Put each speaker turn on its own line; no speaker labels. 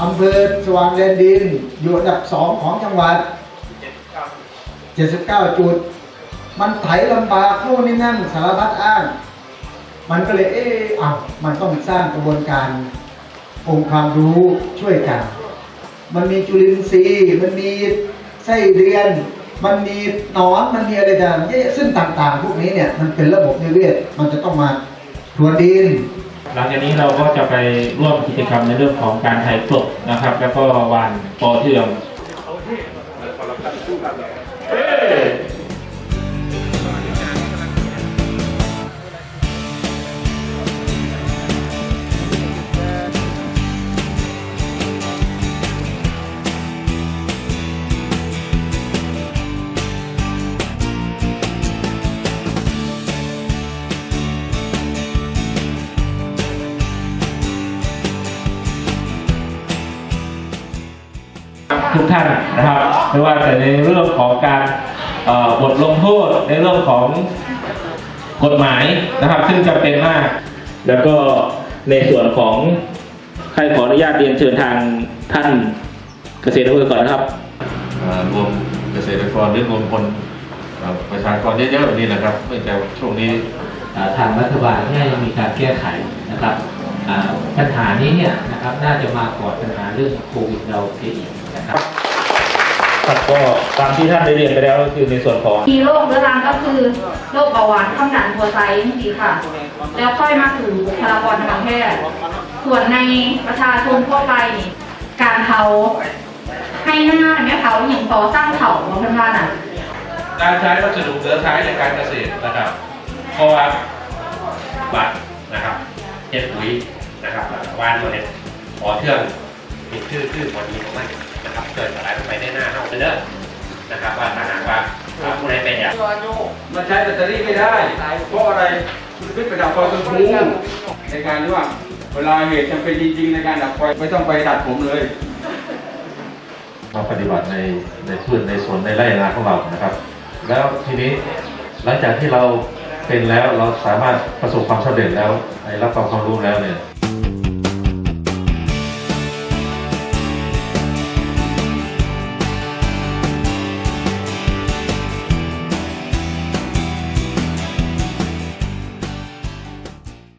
อำเภอสว่างแดนดิน อยู่อันดับสองของจังหวัด 79 จุด มันไถลำบากโน่นนี่นั่นสารพัดอ้าง มันก็เลยเอออะมันต้องสร้างกระบวนการองค์ความรู้ช่วยกัน มันมีจุลินทรีย์ มันมีไส้เดือน มันมีหนอน มันมีอะไรต่างๆซึ่งต่างๆ พวกนี้เนี่ย มันเป็นระบบนิเวศ มันจะต้องมาพรวนดิน
หลังจากนี้เราก็จะไปร่วมกิจกรรมในเรื่องของการไถกลบนะครับ แล้วก็วานปอเทือง ทุกท่านนะครับ ไม่ว่าแต่ในเรื่องของการเอ่อบทลงโทษในเรื่องของกฎหมายนะครับ ซึ่งจำเป็นมาก แล้วก็ในส่วนของใครขออนุญาตเรียนเชิญทางท่านเกษตรอำเภอก่อนนะครับ
อ่ารวมเกษตรกรหรือรวมคนอ่าประชากรเยอะๆแบบนี้นะครับเนื่องจากช่วงนี้
อ่าทางรัฐบาลเนี่ยยังมีการแก้ไขนะครับอ่า ปัญหานี้เนี่ยนะครับน่าจะมาก่อนปัญหาเรื่องโควิดเราเสียอีกนะครับ
ครับก็ตามที่ท่านได้เรียนไปแล้วก็คือในส่วนของ
มีโรคเรื้อรังก็คือโรคเบาหวานความดันหัวใจนี่สิค่ะ แล้วค่อยมาถึงบุคลากรทางการแพทย์ส่วนในประชาชนทั่วไปนี่การเผาให้หน้าเนี่ยเผาอย่างต่อสร้างเผาเพื่อนว่าน่ะ
การใช้วัสดุเหลือใช้ในการเกษตรนะครับเพราะว่าบัตรนะครับเห็ดปุ๋ย นะครับวานตัวเห็ดขอเทื่องมีชื่อชื่อพอดีของมันนะครับเกิดอะไรไปได้หน้าเฮาไปเด้อนะครับว่าถ้าหากว่าผู้ใดเป็นอย่าง
มันใช้แบตเตอรี่ไม่ได้ เพราะอะไรมันขึ้นไปดับไฟต้นทุในการที่ว่าเวลาเหตุจำเป็นจริงๆในการดับไฟไม่ต้องไปดัดผมเลย
มาปฏิบัติในในพืชในสวนในไร่นาของเรานะครับ แล้วทีนี้หลังจากที่เราเป็นแล้วเราสามารถประสบความสำเร็จแล้วได้รับความรู้แล้วเนี่ย